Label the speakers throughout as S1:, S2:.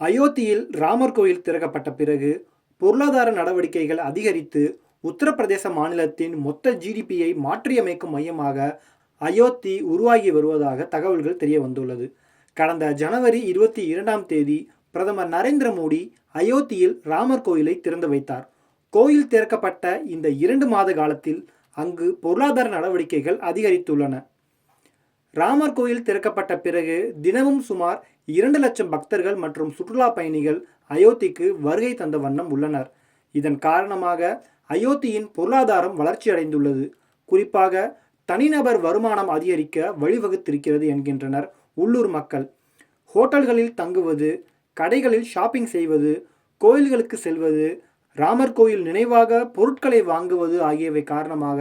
S1: அயோத்தியில் ராமர் கோயில் திறக்கப்பட்ட பிறகு பொருளாதார நடவடிக்கைகள் அதிகரித்து உத்தரப்பிரதேச மாநிலத்தின் மொத்த ஜிடிபியை மாற்றியமைக்கும் மையமாக அயோத்தி உருவாகி வருவதாக தகவல்கள் தெரிய வந்துள்ளது. கடந்த ஜனவரி இருபத்தி இரண்டாம் தேதி பிரதமர் நரேந்திர மோடி அயோத்தியில் ராமர் கோயிலை திறந்து வைத்தார். கோயில் திறக்கப்பட்ட இந்த இரண்டு மாத காலத்தில் அங்கு பொருளாதார நடவடிக்கைகள் அதிகரித்துள்ளன. ராமர் கோயில் திறக்கப்பட்ட பிறகு தினமும் சுமார் இரண்டு லட்சம் பக்தர்கள் மற்றும் சுற்றுலா பயணிகள் அயோத்திக்கு வருகை தந்த வண்ணம் உள்ளனர். இதன் காரணமாக அயோத்தியின் பொருளாதாரம் வளர்ச்சியடைந்துள்ளது. குறிப்பாக தனிநபர் வருமானம் அதிகரிக்க வழிவகுத்திருக்கிறது என்கின்றனர் உள்ளூர் மக்கள். ஹோட்டல்களில் தங்குவது கடைகளில் ஷாப்பிங் செய்வது கோயில்களுக்கு செல்வது ராமர் கோயில் நினைவாக பொருட்களை வாங்குவது ஆகியவை காரணமாக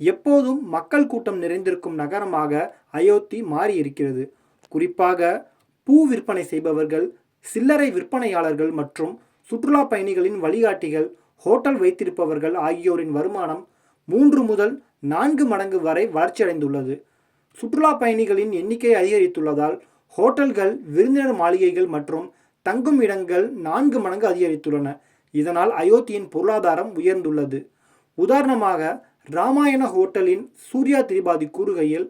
S1: எப்போதும் மக்கள் கூட்டம் நிறைந்திருக்கும் நகரமாக அயோத்தி மாறியிருக்கிறது. குறிப்பாக பூ விற்பனை செய்பவர்கள் சில்லறை விற்பனையாளர்கள் மற்றும் சுற்றுலா பயணிகளின் வழிகாட்டிகள் ஹோட்டல் வைத்திருப்பவர்கள் ஆகியோரின் வருமானம் மூன்று முதல் நான்கு மடங்கு வரை வளர்ச்சியடைந்துள்ளது. சுற்றுலா பயணிகளின் எண்ணிக்கை அதிகரித்துள்ளதால் ஹோட்டல்கள் விருந்தினர் மாளிகைகள் மற்றும் தங்கும் இடங்கள் நான்கு மடங்கு அதிகரித்துள்ளன. இதனால் அயோத்தியின் பொருளாதாரம் உயர்ந்துள்ளது. உதாரணமாக ராமாயண ஹோட்டலின் சூர்யா திரிபாதி கூறுகையில்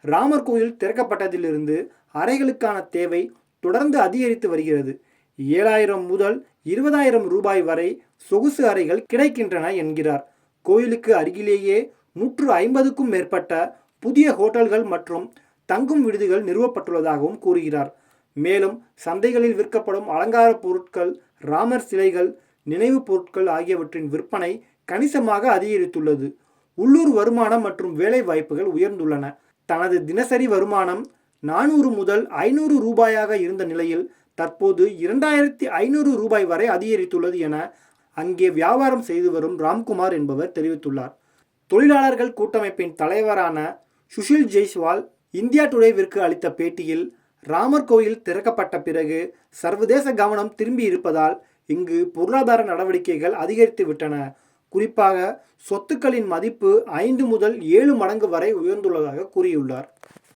S1: ராமர் கோயில் திறக்கப்பட்டதிலிருந்து அறைகளுக்கான தேவை தொடர்ந்து அதிகரித்து வருகிறது. ஏழாயிரம் முதல் இருபதாயிரம் ரூபாய் வரை சொகுசு அறைகள் கிடைக்கின்றன என்கிறார். கோயிலுக்கு அருகிலேயே நூற்று ஐம்பதுக்கும் மேற்பட்ட புதிய ஹோட்டல்கள் மற்றும் தங்கும் விடுதிகள் நிறுவப்பட்டுள்ளதாகவும் கூறுகிறார். மேலும் சந்தைகளில் விற்கப்படும் அலங்கார பொருட்கள் ராமர் சிலைகள் நினைவுப் பொருட்கள் ஆகியவற்றின் விற்பனை கணிசமாக அதிகரித்துள்ளது. உள்ளூர் வருமானம் மற்றும் வேலை வாய்ப்புகள் உயர்ந்துள்ளன. தனது தினசரி வருமானம் நானூறு முதல் ஐநூறு ரூபாயாக இருந்த நிலையில் தற்போது இரண்டாயிரத்தி ஐநூறு ரூபாய் வரை அதிகரித்துள்ளது என அங்கே வியாபாரம் செய்து வரும் ராம்குமார் என்பவர் தெரிவித்துள்ளார். தொழிலாளர்கள் கூட்டமைப்பின் தலைவரான சுஷில் ஜெய்ஸ்வால் இந்தியா டுடேவிற்கு அளித்த பேட்டியில் ராமர் கோயில் திறக்கப்பட்ட பிறகு சர்வதேச கவனம் திரும்பி இருப்பதால் இங்கு பொருளாதார நடவடிக்கைகள் அதிகரித்து விட்டன. குறிப்பாக சொத்துக்களின் மதிப்பு ஐந்து முதல் ஏழு மடங்கு வரை உயர்ந்துள்ளதாக கூறியுள்ளார்.